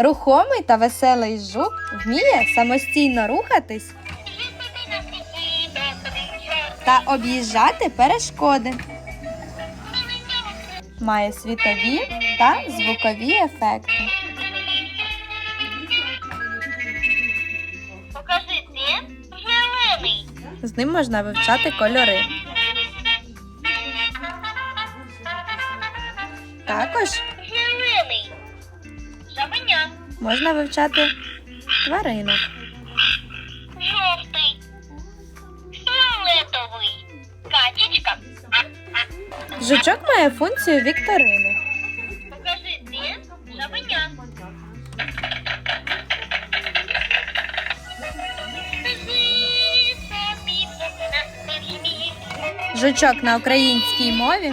Рухомий та веселий жук вміє самостійно рухатись та об'їжджати перешкоди. Має світові та звукові ефекти. Покажи це зелений. З ним можна вивчати кольори. Також. Можна вивчати тваринок. Жовтий. Фіолетовий. Качечка. Жучок має функцію вікторини. Покажи це жабеня. Жучок на українській мові